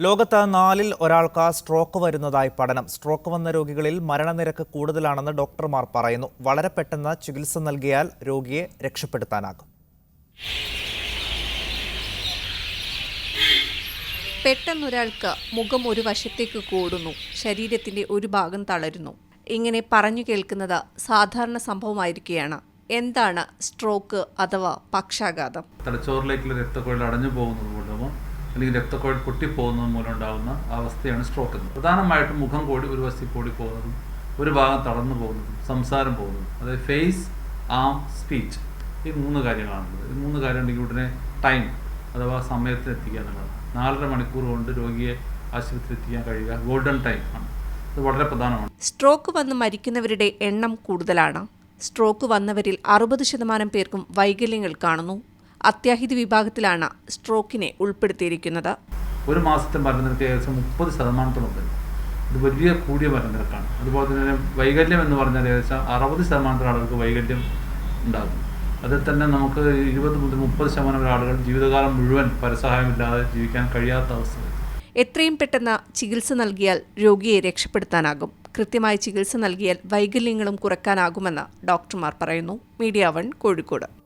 ലോകത്ത് നാലിൽ ഒരാൾക്ക് സ്ട്രോക്ക് വരുന്നതായി പഠനം. സ്ട്രോക്ക് വന്ന രോഗികളിൽ മരണനിരക്ക് കൂടുതലാണെന്ന് ഡോക്ടർമാർ പറയുന്നു. വളരെ പെട്ടെന്ന് ചികിത്സ നൽകിയാൽ രോഗിയെ രക്ഷപ്പെടുത്താനാകും. പെട്ടെന്നൊരാൾക്ക് മുഖം ഒരു വശത്തേക്ക് കൂടുന്നു. ശരീരത്തിന്റെ ഒരു ഭാഗം തളരുന്നു. ഇങ്ങനെ പറഞ്ഞു കേൾക്കുന്നത് സാധാരണ സംഭവമായിരിക്കുകയാണ്. എന്താണ് സ്ട്രോക്ക് അഥവാ പക്ഷാഘാതം? തലച്ചോറിലേക്കുള്ള രക്തക്കൊഴൽ അടഞ്ഞു പോകുന്നത് അല്ലെങ്കിൽ രക്തക്കോഴി പൊട്ടിപ്പോകുന്നത് മൂലം ഉണ്ടാകുന്ന അവസ്ഥയാണ് സ്ട്രോക്ക് എന്ന്. പ്രധാനമായിട്ടും മുഖം കൂടി ഒരു വശത്തിൽ കൂടി പോകുന്നതും ഒരു ഭാഗം തളർന്നു പോകുന്നതും സംസാരം പോകുന്നതും അതായത് ഫേസ് ആം സ്പീച്ച് ഈ മൂന്ന് കാര്യങ്ങളാണുള്ളത് ഈ മൂന്ന് കാര്യം ഉണ്ടെങ്കിൽ ഉടനെ ടൈം അഥവാ സമയത്തിന് എത്തിക്കുക എന്നുള്ളത് നാലര മണിക്കൂർ കൊണ്ട് രോഗിയെ ആശുപത്രിയിൽ എത്തിക്കാൻ കഴിയുക ഗോൾഡൻ ടൈം ആണ്. ഇത് വളരെ പ്രധാനമാണ്. സ്ട്രോക്ക് വന്ന് മരിക്കുന്നവരുടെ എണ്ണം കൂടുതലാണ്. സ്ട്രോക്ക് വന്നവരിൽ അറുപത് ശതമാനം പേർക്കും വൈകല്യങ്ങൾ കാണുന്നു. അത്യാഹിത വിഭാഗത്തിലാണ് സ്ട്രോക്കിനെ ഉൾപ്പെടുത്തിയിരിക്കുന്നത്. ഒരു മാസത്തെ മരണനിരക്ക് ഏകദേശം മുപ്പത് ശതമാനത്തോളം വരും ഇത് വലിയ കൂടിയ മരണനിരക്കാണ്. അതുപോലെ തന്നെ വൈകല്യം എന്ന് പറഞ്ഞാൽ ഏകദേശം അറുപത് ശതമാനത്തോളം ആളുകൾക്ക് വൈകല്യം ഉണ്ടാകും. അതിൽ തന്നെ നമുക്ക് ഇരുപത് മുതൽ മുപ്പത് ശതമാനം ആളുകൾ ജീവിതകാലം മുഴുവൻ പരസഹായമില്ലാതെ ജീവിക്കാൻ കഴിയാത്ത അവസ്ഥ എത്രയും പെട്ടെന്ന് ചികിത്സ നൽകിയാൽ രോഗിയെ രക്ഷപ്പെടുത്താനാകും. കൃത്യമായ ചികിത്സ നൽകിയാൽ വൈകല്യങ്ങളും കുറയ്ക്കാനാകുമെന്ന് ഡോക്ടർമാർ പറയുന്നു. Media one Kozhikode.